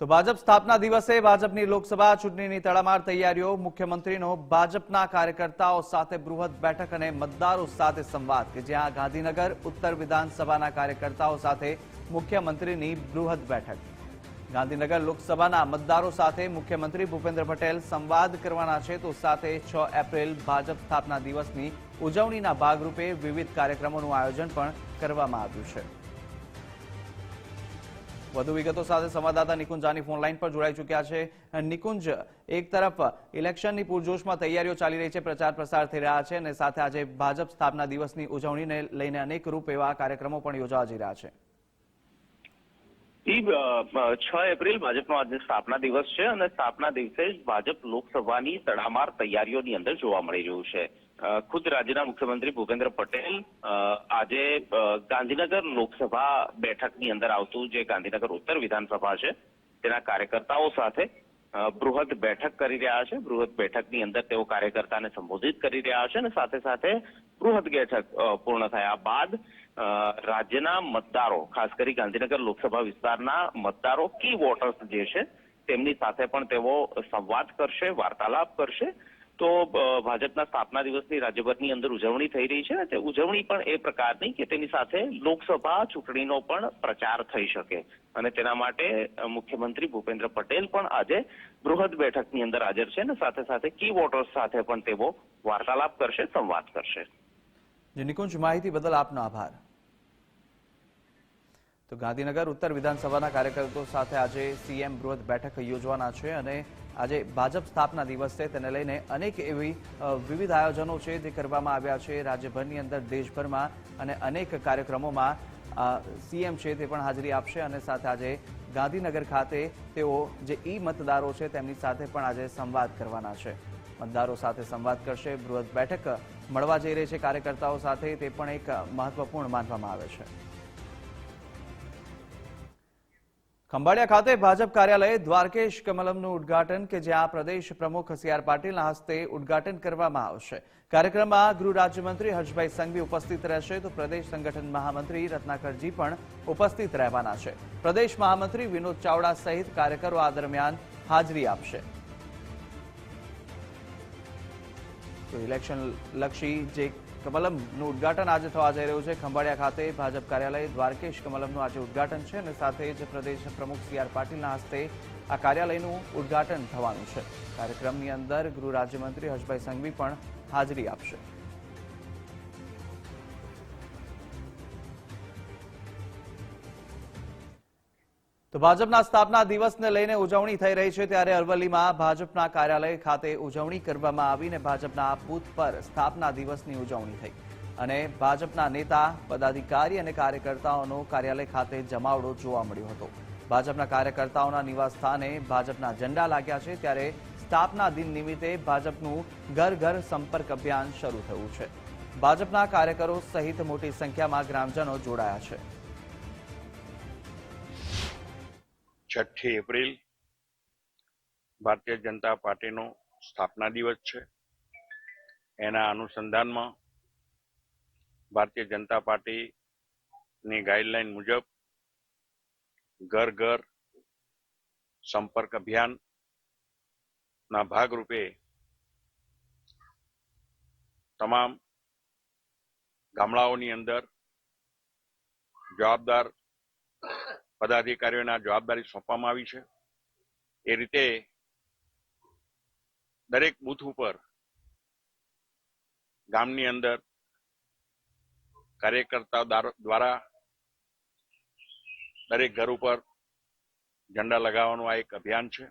તો ભાજપ સ્થાપના દિવસે ભાજપની લોકસભા ચૂંટણીની તડામાર તૈયારીઓ, મુખ્યમંત્રીનો ભાજપના કાર્યકર્તાઓ સાથે બૃહદ બેઠક અને મતદારો સાથે સંવાદ કે જ્યાં ગાંધીનગર, ઉત્તર વિધાનસભાના કાર્યકર્તાઓ સાથે મુખ્યમંત્રીની બૃહદ બેઠક. ગાંધીનગર લોકસભાના મતદારો સાથે મુખ્યમંત્રી ભૂપેન્દ્ર પટેલ સંવાદ કરવાના છે તો સાથે છ એપ્રિલ ભાજપ સ્થાપના દિવસની ઉજવણીના ભાગરૂપે વિવિધ કાર્યક્રમોનું આયોજન પણ કરવામાં આવ્યું છે. વધુ વિગતો સાથે સંવાદદાતા નિકુંજ જાની ફોન લાઈન પર જોડાઈ ચૂક્યા છે. નિકુંજ, એક તરફ ઇલેક્શનની પૂરજોશમાં તૈયારીઓ ચાલી રહી છે, પ્રચાર પ્રસાર થઈ રહ્યા છે અને સાથે આજે ભાજપ સ્થાપના દિવસની ઉજવણીને લઈને અનેક રૂપ એવા કાર્યક્રમો પણ યોજાવા જઈ રહ્યા છે. ઈ છ એપ્રિલ ભાજપનો આજે સ્થાપના દિવસ છે અને સ્થાપના દિવસે જ ભાજપ લોકસભાની તડામાર તૈયારીઓની અંદર જોવા મળી રહ્યું છે. ખુદ રાજ્યના મુખ્યમંત્રી ભૂપેન્દ્ર પટેલ આજે ગાંધીનગર લોકસભા બેઠકની અંદર આવતું જે ગાંધીનગર ઉત્તર વિધાનસભા છે, તેના કાર્યકર્તાઓ સાથે બૃહદ બેઠક કરી રહ્યા છે. બૃહદ બેઠકની અંદર તેઓ કાર્યકર્તાને સંબોધિત કરી રહ્યા છે અને સાથે સાથે બૃહદ બેઠક પૂર્ણ થયા બાદ રાજ્યના મતદારો, ખાસ કરી ગાંધીનગર લોકસભા વિસ્તારના મતદારો કી વોટર્સ જે છે તેમની સાથે પણ તેઓ સંવાદ કરશે, વાર્તાલાપ કરશે. તો ભાજપના સ્થાપના દિવસની રાજ્યભરની અંદર ઉજવણી થઈ રહી છે અને તે ઉજવણી પણ એ પ્રકારની કે તેની સાથે લોકસભા ચૂંટણીનો પણ પ્રચાર થઈ શકે. અને તેના માટે મુખ્યમંત્રી ભૂપેન્દ્ર પટેલ પણ આજે બૃહદ બેઠકની અંદર હાજર છે અને સાથે સાથે કી વોટર્સ સાથે પણ તેઓ વાર્તાલાપ કરશે, સંવાદ કરશે. નિકુંજ, માહિતી બદલ આપનો આભાર. તો ગાંધીનગર ઉત્તર વિધાનસભાના કાર્યકર્તાઓ સાથે આજે સીએમ બૃહદ બેઠક યોજવાના છે અને આજે ભાજપ સ્થાપના દિવસ છે તેને લઈને અનેક એવી વિવિધ આયોજનો છે જે કરવામાં આવ્યા છે. રાજ્યભરની અંદર દેશભરમાં અને અનેક કાર્યક્રમોમાં સીએમ છે તે પણ હાજરી આપશે અને સાથે આજે ગાંધીનગર ખાતે તેઓ જે ઈ મતદારો છે તેમની સાથે પણ આજે સંવાદ કરવાના છે. મતદારો સાથે સંવાદ કરશે, બૃહદ બેઠક મળવા જઈ રહી છે કાર્યકર્તાઓ સાથે તે પણ એક મહત્વપૂર્ણ માનવામાં આવે છે. ખંભાળિયા ખાતે ભાજપ કાર્યાલય દ્વારકેશ કમલમનું ઉદ્ઘાટન કે જ્યાં પ્રદેશ પ્રમુખ સી આર પાટીલના હસ્તે ઉદ્ઘાટન કરવામાં આવશે. કાર્યક્રમમાં ગૃહ રાજ્યમંત્રી હર્ષભાઈ સંઘવી ઉપસ્થિત રહેશે તો પ્રદેશ સંગઠન મહામંત્રી રત્નાકરજી પણ ઉપસ્થિત રહેવાના છે. પ્રદેશ મહામંત્રી વિનોદ ચાવડા સહિત કાર્યકરો આ દરમિયાન હાજરી આપશે. ઇલેક્શન લક્ષી જે કમલમનું ઉદઘાટન આજે થવા જઈ રહ્યું છે. ખંભાળિયા ખાતે ભાજપ કાર્યાલય દ્વારકેશ કમલમનું આજે ઉદ્ઘાટન છે અને સાથે જ પ્રદેશ પ્રમુખ સી આર પાટીલના હસ્તે આ કાર્યાલયનું ઉદ્ઘાટન થવાનું છે. કાર્યક્રમની અંદર ગૃહ રાજ્યમંત્રી હર્ષભાઈ સંઘવી પણ હાજરી આપશે. તો ભાજપના સ્થાપના દિવસને લઈને ઉજવણી થઈ રહી છે ત્યારે અરવલ્લીમાં ભાજપના કાર્યાલય ખાતે ઉજવણી કરવામાં આવીને ભાજપના બૂથ પર સ્થાપના દિવસની ઉજવણી થઈ. અને ભાજપના નેતા, પદાધિકારી અને કાર્યકર્તાઓનો કાર્યાલય ખાતે જમાવડો જોવા મળ્યો હતો. ભાજપના કાર્યકર્તાઓના નિવાસ સ્થાને ભાજપના ઝંડા લાગ્યા છે ત્યારે સ્થાપના દિન નિમિત્તે ભાજપનું ઘર ઘર સંપર્ક અભિયાન શરૂ થયું છે. ભાજપના કાર્યકરો સહિત મોટી સંખ્યામાં ગ્રામજનો જોડાયા છે. છઠ્ઠી એપ્રિલ ભારતીય જનતા પાર્ટીનો સ્થાપના દિવસ છે. એના અનુસંધાનમાં ભારતીય જનતા પાર્ટીની ગાઈડલાઈન મુજબ ઘર ઘર સંપર્ક અભિયાનના ભાગરૂપે તમામ ગામડાઓની અંદર જવાબદાર પદાધિકારીઓને આ જવાબદારી સોંપવામાં આવી છે. એ રીતે દરેક બુથ ઉપર ગામની અંદર કાર્યકર્તાઓ દાર- દ્વારા દરેક ઘર ઉપર ઝંડા લગાવવાનું આ એક અભિયાન છે.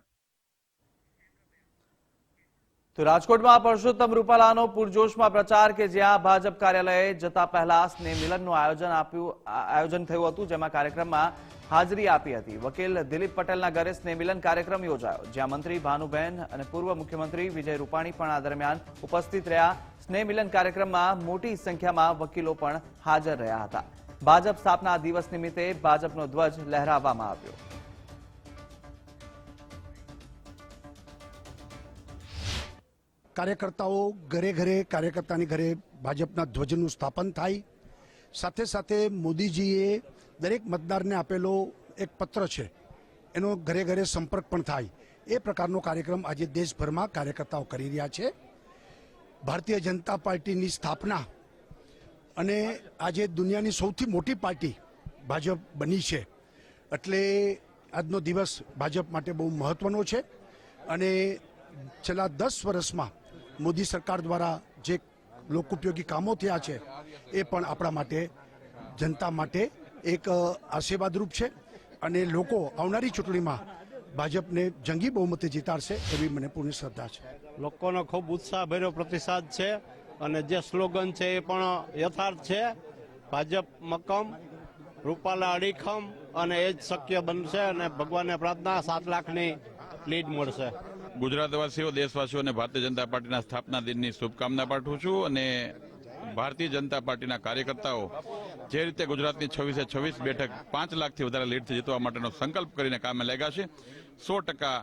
તો રાજકોટમાં પરસોત્તમ રૂપાલાનો પૂરજોશમાં પ્રચાર કે જ્યાં ભાજપ કાર્યાલયે જતા પહેલા સ્નેહ મિલનનું આયોજન આપ્યું આયોજન થયું હતું, જેમાં કાર્યક્રમમાં હાજરી આપી હતી. વકીલ દિલીપ પટેલના ઘરે સ્નેહ મિલન કાર્યક્રમ યોજાયો, જ્યાં મંત્રી ભાનુબેન અને પૂર્વ મુખ્યમંત્રી વિજય રૂપાણી પણ આ દરમિયાન ઉપસ્થિત રહ્યા. સ્નેહ મિલન કાર્યક્રમમાં મોટી સંખ્યામાં વકીલો પણ હાજર રહ્યા હતા. ભાજપ સ્થાપના દિવસ નિમિત્તે ભાજપનો ધ્વજ લહેરાવવામાં આવ્યો. કાર્યકર્તાઓ ઘરે ઘરે, કાર્યકર્તાની ઘરે ભાજપના ધ્વજનું સ્થાપન થાય. સાથે સાથે મોદીજીએ દરેક મતદારને આપેલો એક પત્ર છે, એનો ઘરે ઘરે સંપર્ક પણ થાય. એ પ્રકારનો કાર્યક્રમ આજે દેશભરમાં કાર્યકર્તાઓ કરી રહ્યા છે. ભારતીય જનતા પાર્ટીની સ્થાપના અને આજે દુનિયાની સૌથી મોટી પાર્ટી ભાજપ બની છે. એટલે આજનો દિવસ ભાજપ માટે બહુ મહત્વનો છે અને છેલ્લા દસ વર્ષમાં મોદી સરકાર દ્વારા જે લોકોપયોગી કામો થયા છે, એ પણ આપણા માટે, જનતા માટે એક આશીર્વાદરૂપ છે અને લોકો આવનારી ચૂંટણીમાં ભાજપને જંગી બહુમતે જીતાડશે એવી મને પૂર્ણ શ્રદ્ધા છે. લોકોનો ખૂબ ઉત્સાહભર્યો પ્રતિસાદ છે અને જે સ્લોગન છે એ પણ યથાર્થ છે. ભાજપ મક્કમ, રૂપાલા અડીખમ અને એ જ શક્ય બનશે અને ભગવાનને પ્રાર્થના સાત લાખની લીડ મળશે. ગુજરાતવાસીઓ દેશવાસીઓને ભારતીય જનતા પાર્ટીના સ્થાપના દિનની શુભકામના પાઠવું છું અને ભારતીય જનતા પાર્ટીના કાર્યકર્તાઓ જે રીતે ગુજરાતની છવ્વીસે છવ્વીસ બેઠક પાંચ લાખથી વધારે લીડથી જીતવા માટેનો સંકલ્પ કરીને કામે લાગ્યા છે, સો ટકા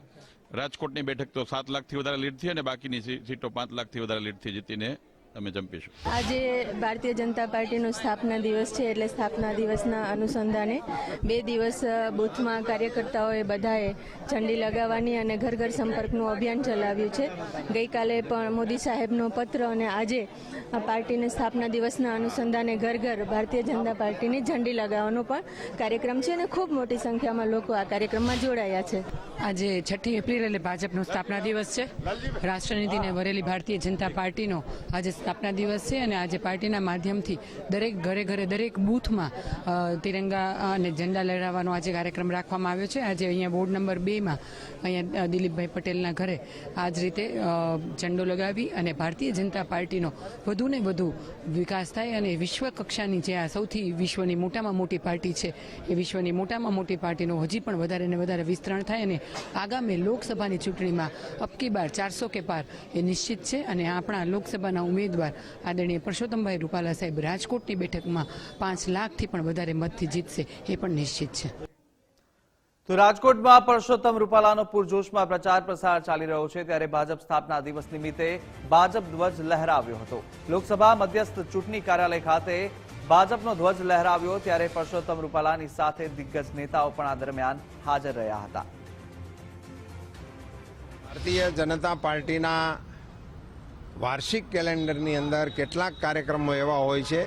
રાજકોટની બેઠક તો સાત લાખથી વધારે લીડથી અને બાકીની સીટો પાંચ લાખથી વધારે લીડથી જીતીને અમે જંપીશું આજે ભારતીય જનતા પાર્ટીનો સ્થાપના દિવસ છે એટલે સ્થાપના દિવસના અનુસંધાને બે દિવસ બૂથમાં કાર્યકર્તાઓએ બધાએ ઝંડી લગાવવાની અને ઘર ઘર સંપર્કનું અભિયાન ચલાવ્યું છે. ગઈકાલે પણ મોદી સાહેબનો પત્ર અને આજે આ પાર્ટીની સ્થાપના દિવસના અનુસંધાને ઘર ઘર ભારતીય જનતા પાર્ટીની ઝંડી લગાવવાનો પણ કાર્યક્રમ છે અને ખૂબ મોટી સંખ્યામાં લોકો આ કાર્યક્રમમાં જોડાયા છે. આજે છઠ્ઠી એપ્રિલ એટલે ભાજપનો સ્થાપના દિવસ છે. રાષ્ટ્રનીતિને વરેલી ભારતીય જનતા પાર્ટીનો આજે સ્થાપના દિવસ છે અને આજે પાર્ટીના માધ્યમથી દરેક ઘરે ઘરે, દરેક બૂથમાં તિરંગા અને ઝંડા લહેરાવવાનો આજે કાર્યક્રમ રાખવામાં આવ્યો છે. આજે અહીંયા વોર્ડ નંબર બેમાં અહીંયા દિલીપભાઈ પટેલના ઘરે આ જ રીતે ઝંડો લગાવી અને ભારતીય જનતા પાર્ટીનો વધુને વધુ વિકાસ થાય અને વિશ્વ કક્ષાની જે આ સૌથી વિશ્વની મોટામાં મોટી પાર્ટી છે, એ વિશ્વની મોટામાં મોટી પાર્ટીનો હજી પણ વધારે ને વધારે વિસ્તરણ થાય અને આગામી લોકસભાની ચૂંટણીમાં અબકી બાર ચારસો કે પાર એ નિશ્ચિત છે અને આપણા લોકસભાના ઉમેદવાર આદરણીય પરસોત્તમભાઈ રૂપાલા સાહેબ રાજકોટની બેઠકમાં પાંચ લાખથી પણ વધારે મતથી જીતશે એ પણ નિશ્ચિત છે. તો રાજકોટમાં પરસોત્તમ રૂપાલાનો પૂરજોશમાં પ્રચાર પ્રસાર ચાલી રહ્યો છે ત્યારે ભાજપ સ્થાપના દિવસ નિમિત્તે ભાજપ ધ્વજ લહેરાવ્યો હતો. લોકસભા મધ્યસ્થ ચૂંટણી કાર્યાલય ખાતે ભાજપનો ધ્વજ લહેરાવ્યો ત્યારે પરસોત્તમ રૂપાલાની સાથે દિગ્ગજ નેતાઓ પણ આ દરમિયાન હાજર રહ્યા હતા. ભારતીય જનતા પાર્ટીના વાર્ષિક કેલેન્ડરની અંદર કેટલાક કાર્યક્રમો એવા હોય છે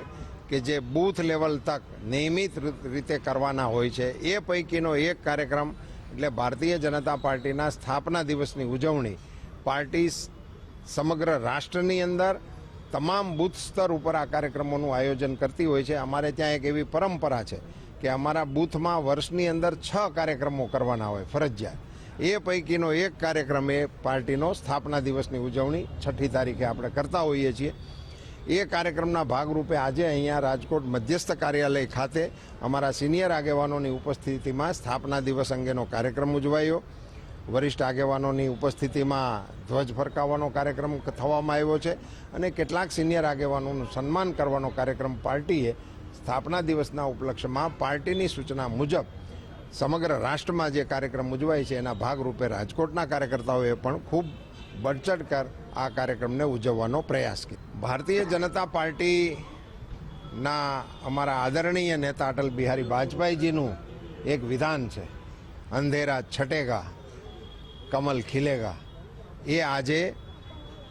કે જે બૂથ લેવલ તક નિયમિત રીતે કરવાના હોય છે. એ પૈકીનો એક કાર્યક્રમ એટલે ભારતીય જનતા પાર્ટીના સ્થાપના દિવસની ઉજવણી. પાર્ટી સમગ્ર રાષ્ટ્રની અંદર તમામ બૂથ સ્તર ઉપર આ કાર્યક્રમોનું આયોજન કરતી હોય છે. અમારે ત્યાં એક એવી પરંપરા છે કે અમારા બૂથમાં વર્ષની અંદર છ કાર્યક્રમો કરવાના હોય ફરજિયાત. એ પૈકીનો એક કાર્યક્રમ એ પાર્ટીનો સ્થાપના દિવસની ઉજવણી છઠ્ઠી તારીખે આપણે કરતા હોઈએ છીએ. એ કાર્યક્રમના ભાગરૂપે આજે અહીંયા રાજકોટ મધ્યસ્થ કાર્યાલય ખાતે અમારા સિનિયર આગેવાનોની ઉપસ્થિતિમાં સ્થાપના દિવસ અંગેનો કાર્યક્રમ ઉજવાયો. વરિષ્ઠ આગેવાનોની ઉપસ્થિતિમાં ધ્વજ ફરકાવવાનો કાર્યક્રમ થવામાં આવ્યો છે અને કેટલાક સિનિયર આગેવાનોનું સન્માન કરવાનો કાર્યક્રમ પાર્ટીએ સ્થાપના દિવસના ઉપલક્ષ્યમાં પાર્ટીની સૂચના મુજબ સમગ્ર રાષ્ટ્રમાં જે કાર્યક્રમ ઉજવાય છે, એના ભાગરૂપે રાજકોટના કાર્યકર્તાઓએ પણ ખૂબ બઢચઢકર આ કાર્યક્રમને ઉજવવાનો પ્રયાસ કર્યો. ભારતીય જનતા પાર્ટીના અમારા આદરણીય નેતા અટલ બિહારી વાજપેયીજીનું એક વિધાન છે, અંધેરા છટેગા, કમલ ખીલેગા. એ આજે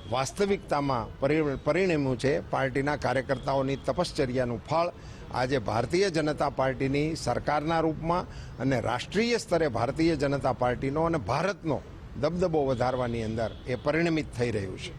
વાસ્તવિકતામાં પરિ- પરિણમ્યું છે. પાર્ટીના કાર્યકર્તાઓની તપશ્ચર્યાનું ફળ આજે ભારતીય જનતા પાર્ટીની સરકારના રૂપમાં અને રાષ્ટ્રીય સ્તરે ભારતીય જનતા પાર્ટીનો અને ભારતનો દબદબો વધારવાની અંદર એ પરિણમિત થઈ રહ્યું છે.